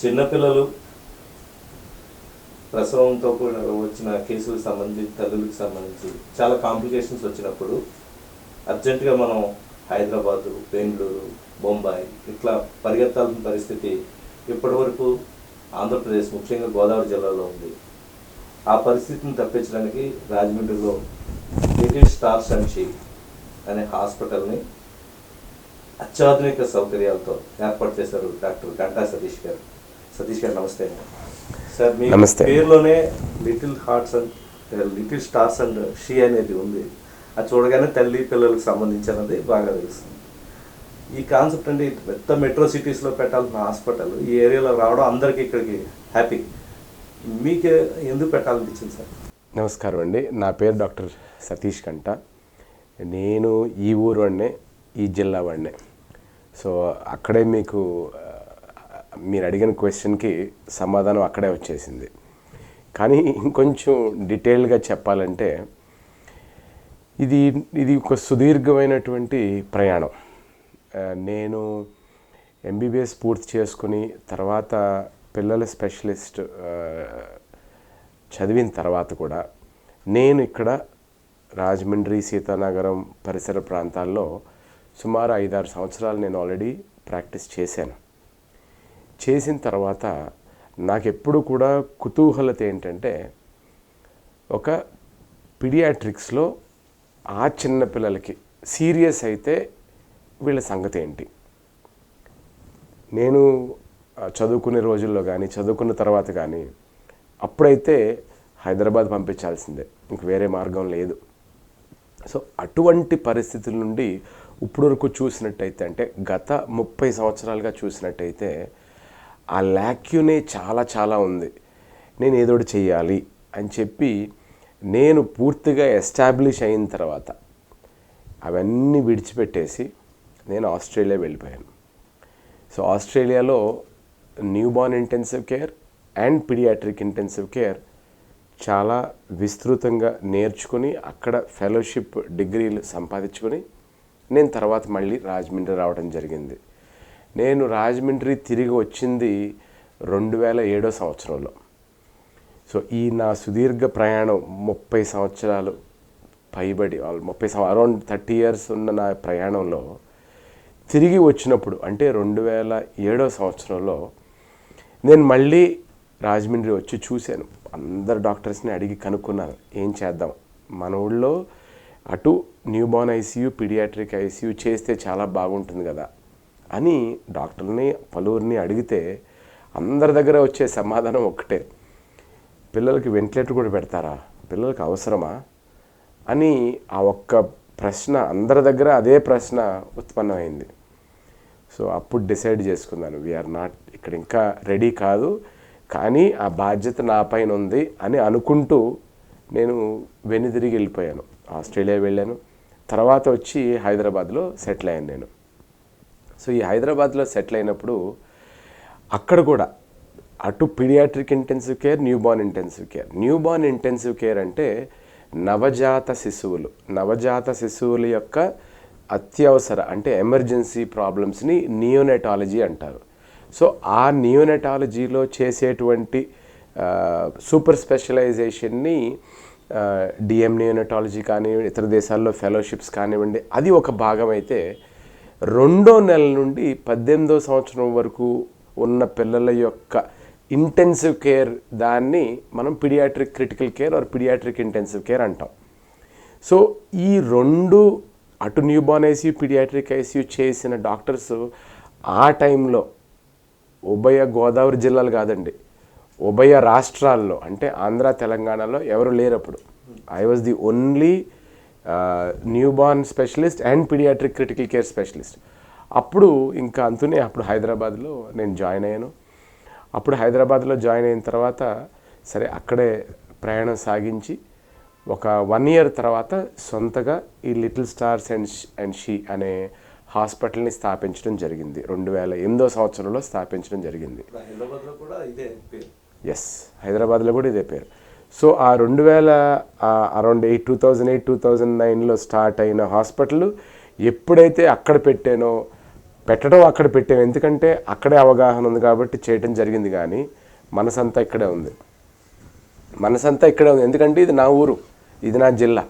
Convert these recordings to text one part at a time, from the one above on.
చిన్నపిల్లలు ప్రసవంతో కూడా వచ్చిన కేసులకు సంబంధించి తల్లులకు సంబంధించి చాలా కాంప్లికేషన్స్ వచ్చినప్పుడు అర్జెంటుగా మనం హైదరాబాదు బెంగళూరు బొంబాయి ఇట్లా పరిగెత్తాల్సిన పరిస్థితి ఇప్పటివరకు ఆంధ్రప్రదేశ్ ముఖ్యంగా గోదావరి జిల్లాలో ఉంది. ఆ పరిస్థితిని తప్పించడానికి రాజమండ్రిలో బ్రిటిష్ స్టార్ సంచి అనే హాస్పిటల్ని అత్యాధునిక సౌకర్యాలతో ఏర్పాటు చేశారు డాక్టర్ గంటా సతీష్ గారు. సతీష్ గారు నమస్తే. అండి. సార్ మీ. పేరులోనే little hearts and little stars and she అనేది ఉంది. అది చూడగానే తల్లి పిల్లలకు సంబంధించినది బాగా తెలుస్తుంది. ఈ కాన్సెప్ట్ అంటే పెద్ద మెట్రో సిటీస్లో పెట్టాల్సిన హాస్పిటల్ ఈ ఏరియాలో రావడం అందరికీ ఇక్కడికి హ్యాపీ. మీకే ఎందుకు పెట్టాలనిపించింది సార్? నమస్కారం అండి. నా పేరు డాక్టర్ సతీష్ కంట. నేను ఈ ఊరు వాడినే ఈ జిల్లా వాడినే. సో అక్కడే మీకు మీరు అడిగిన క్వశ్చన్కి సమాధానం అక్కడే వచ్చేసింది. కానీ ఇంకొంచెం డీటెయిల్గా చెప్పాలంటే ఇది ఇది ఒక సుదీర్ఘమైనటువంటి ప్రయాణం. నేను ఎంబీబీఎస్ పూర్తి చేసుకుని తర్వాత పిల్లల స్పెషలిస్ట్ చదివిన తర్వాత కూడా నేను ఇక్కడ రాజమండ్రి సీతానగరం పరిసర ప్రాంతాల్లో సుమారు ఐదారు సంవత్సరాలు నేను ఆల్రెడీ ప్రాక్టీస్ చేశాను. చేసిన తర్వాత నాకు ఎప్పుడు కూడా కుతూహలత ఏంటంటే ఒక పిడియాట్రిక్స్లో ఆ చిన్న పిల్లలకి సీరియస్ అయితే వీళ్ళ సంగతి ఏంటి? నేను చదువుకునే రోజుల్లో కానీ చదువుకున్న తర్వాత కానీ అప్పుడైతే హైదరాబాద్ పంపించాల్సిందే. ఇంక వేరే మార్గం లేదు. సో అటువంటి పరిస్థితుల నుండి ఇప్పుడు వరకు చూసినట్టయితే అంటే గత ముప్పై సంవత్సరాలుగా చూసినట్టయితే ఆ ల్యాక్యూనే చాలా చాలా ఉంది. నేను ఏదో ఒకటి చేయాలి అని చెప్పి నేను పూర్తిగా ఎస్టాబ్లిష్ అయిన తర్వాత అవన్నీ విడిచిపెట్టేసి నేను ఆస్ట్రేలియా వెళ్ళిపోయాను. సో ఆస్ట్రేలియాలో newborn intensive care and paediatric intensive care చాలా విస్తృతంగా నేర్చుకుని అక్కడ ఫెలోషిప్ డిగ్రీలు సంపాదించుకొని నేను తర్వాత మళ్ళీ రాజమండ్రి రావడం జరిగింది. నేను రాజమండ్రి తిరిగి వచ్చింది రెండు వేల ఏడో సంవత్సరంలో. సో ఈ నా సుదీర్ఘ ప్రయాణం ముప్పై సంవత్సరాలు పైబడి ముప్పై సంవ అరౌండ్ థర్టీ ఇయర్స్ ఉన్న నా ప్రయాణంలో తిరిగి వచ్చినప్పుడు అంటే రెండు వేల ఏడో సంవత్సరంలో నేను మళ్ళీ రాజమండ్రి వచ్చి చూశాను. అందరు డాక్టర్స్ని అడిగి కనుక్కున్నాను ఏం చేద్దాం? మన ఊళ్ళో అటు న్యూబార్న్ ఐసీయూ పీడియాట్రిక్ ఐసీయూ చేస్తే చాలా బాగుంటుంది కదా. అని డాక్టర్ని పలువురిని అడిగితే అందరి దగ్గర వచ్చే సమాధానం ఒక్కటే. పిల్లలకి వెంటిలేటర్ కూడా పెడతారా? పిల్లలకి అవసరమా? అని ఆ ఒక్క ప్రశ్న అందరి దగ్గర అదే ప్రశ్న ఉత్పన్నమైంది. సో అప్పుడు డిసైడ్ చేసుకున్నాను వీఆర్ నాట్ ఇక్కడ ఇంకా రెడీ కాదు కానీ ఆ బాధ్యత నా పైన ఉంది అని అనుకుంటూ నేను వెనుదిరిగి వెళ్ళిపోయాను. ఆస్ట్రేలియా వెళ్ళాను. తర్వాత వచ్చి హైదరాబాద్లో సెటిల్ అయ్యాను నేను. సో ఈ హైదరాబాద్లో సెటిల్ అయినప్పుడు అక్కడ కూడా అటు paediatric intensive care newborn intensive care. Newborn intensive care అంటే నవజాత శిశువులు. నవజాత శిశువుల యొక్క అత్యవసర అంటే ఎమర్జెన్సీ ప్రాబ్లమ్స్ని నియోనెటాలజీ అంటారు. సో ఆ నియోనెటాలజీలో చేసేటువంటి సూపర్ స్పెషలైజేషన్ని డిఎం నియోనెటాలజీ కానివ్వండి ఇతర దేశాల్లో ఫెలోషిప్స్ కానివ్వండి అది ఒక భాగం అయితే రెండో నెల నుండి పద్దెనిమిదో సంవత్సరం వరకు ఉన్న పిల్లల యొక్క ఇంటెన్సివ్ కేర్ దాన్ని మనం paediatric critical care or paediatric intensive care అంటాం. సో ఈ రెండు అటు న్యూబార్న్ ఐసీయూ పిడియాట్రిక్ ఐసీయూ చేసిన డాక్టర్స్ ఆ టైంలో ఉభయ గోదావరి జిల్లాలు కాదండి ఉభయ రాష్ట్రాల్లో అంటే ఆంధ్ర తెలంగాణలో ఎవరు లేరప్పుడు. I was the only newborn specialist and paediatric critical care specialist అప్పుడు ఇంకా అంతునే అప్పుడు హైదరాబాద్లో నేను జాయిన్ అయ్యాను. అప్పుడు హైదరాబాద్లో జాయిన్ అయిన తర్వాత సరే అక్కడే ప్రయాణం సాగించి ఒక వన్ ఇయర్ తర్వాత సొంతగా ఈ little stars and and she అనే హాస్పిటల్ని స్థాపించడం జరిగింది. రెండు వేల ఎనిమిదో సంవత్సరంలో స్థాపించడం జరిగింది. హైదరాబాద్లో కూడా ఇదే పేరు? ఎస్ హైదరాబాద్లో కూడా ఇదే పేరు. సో ఆ రెండు వేల around eight two thousand eight two thousand నైన్లో స్టార్ట్ అయిన హాస్పిటల్ ఎప్పుడైతే అక్కడ పెట్టానో పెట్టడం అక్కడ పెట్టాను ఎందుకంటే అక్కడే అవగాహన ఉంది కాబట్టి చేయటం జరిగింది కానీ మనసంతా ఇక్కడే ఉంది. మనసంతా ఇక్కడే ఉంది. ఎందుకంటే ఇది నా ఊరు ఇది నా జిల్లా.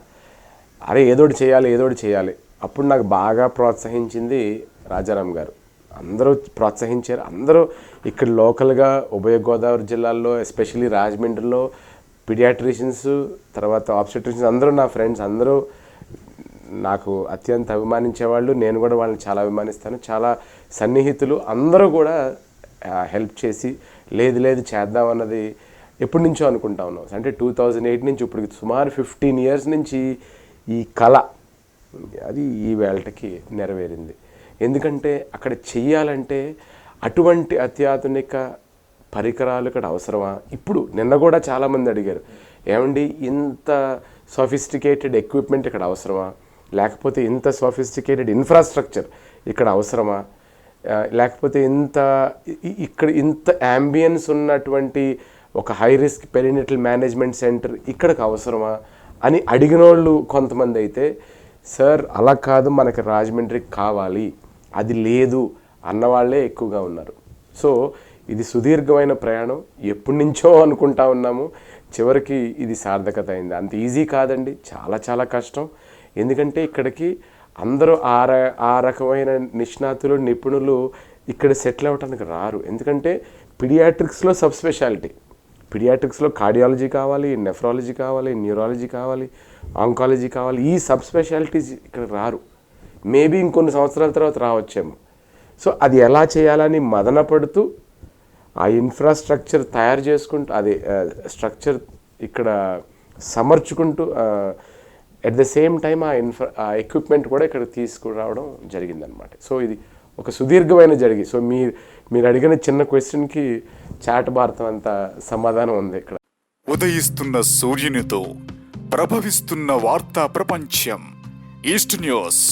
అరే ఏదోటి చేయాలి ఏదోటి చేయాలి. అప్పుడు నాకు బాగా ప్రోత్సహించింది రాజారాం గారు. అందరూ ప్రోత్సహించారు. అందరూ ఇక్కడ లోకల్గా ఉభయ గోదావరి జిల్లాల్లో ఎస్పెషల్లీ రాజమండ్రిలో పిడియాట్రిషియన్స్ తర్వాత ఆబ్స్టెట్రిషియన్స్ అందరూ నా ఫ్రెండ్స్ అందరూ నాకు అత్యంత అభిమానించేవాళ్ళు. నేను కూడా వాళ్ళని చాలా అభిమానిస్తాను. చాలా సన్నిహితులు. అందరూ కూడా హెల్ప్ చేసి లేదు లేదు చేద్దాం అన్నది ఎప్పటి నుంచో అనుకుంటా ఉన్నాం. అంటే టూ థౌజండ్ ఎయిట్ నుంచి ఇప్పుడు సుమారు ఫిఫ్టీన్ ఇయర్స్ నుంచి ఈ కళ అది ఈ వేళకి నెరవేరింది. ఎందుకంటే అక్కడ చెయ్యాలంటే అటువంటి అత్యాధునిక పరికరాలు ఇక్కడ అవసరమా? ఇప్పుడు నిన్న కూడా చాలామంది అడిగారు ఏమండి ఇంత సోఫిస్టికేటెడ్ ఎక్విప్మెంట్ ఇక్కడ అవసరమా? లేకపోతే ఇంత సోఫిస్టికేటెడ్ ఇన్ఫ్రాస్ట్రక్చర్ ఇక్కడ అవసరమా? లేకపోతే ఇంత ఇక్కడ ఇంత యాంబియన్స్ ఉన్నటువంటి ఒక high risk perinatal management centre ఇక్కడికి అవసరమా? అని అడిగిన వాళ్ళు కొంతమంది అయితే సార్ అలా కాదు మనకి రాజమండ్రికి కావాలి అది లేదు అన్నవాళ్ళే ఎక్కువగా ఉన్నారు. సో ఇది సుదీర్ఘమైన ప్రయాణం. ఎప్పటి నుంచో అనుకుంటా ఉన్నాము. చివరికి ఇది సార్థకత అయింది. అంత ఈజీ కాదండి. చాలా చాలా కష్టం. ఎందుకంటే ఇక్కడికి అందరూ ఆ ర ఆ రకమైన నిష్ణాతులు నిపుణులు ఇక్కడ సెటిల్ అవ్వడానికి రారు. ఎందుకంటే పిడియాట్రిక్స్లో సబ్ స్పెషాలిటీ పిడియాట్రిక్స్లో కార్డియాలజీ కావాలి నెఫ్రాలజీ కావాలి న్యూరాలజీ కావాలి ఆంకాలజీ కావాలి. ఈ సబ్ స్పెషాలిటీస్ ఇక్కడ రారు. మేబీ ఇంకొన్ని సంవత్సరాల తర్వాత రావచ్చేమో. సో అది ఎలా చేయాలని మదన పడుతూ ఆ ఇన్ఫ్రాస్ట్రక్చర్ తయారు చేసుకుంటూ అదే స్ట్రక్చర్ ఇక్కడ సమర్చుకుంటూ అట్ ద సేమ్ టైం ఆ ఇన్ఫ్రా ఆ ఎక్విప్మెంట్ కూడా ఇక్కడ తీసుకురావడం జరిగిందనమాట సో ఇది ఒక సుదీర్ఘమైన జరిగి సో మీ మీరు అడిగిన చిన్న క్వశ్చన్కి చాట్ భారతం అంత సమాధానం ఉంది ఇక్కడ. ఉదయిస్తున్న సూర్యునితో ప్రభవిస్తున్న వార్తా ప్రపంచం ఈస్ట్ న్యూస్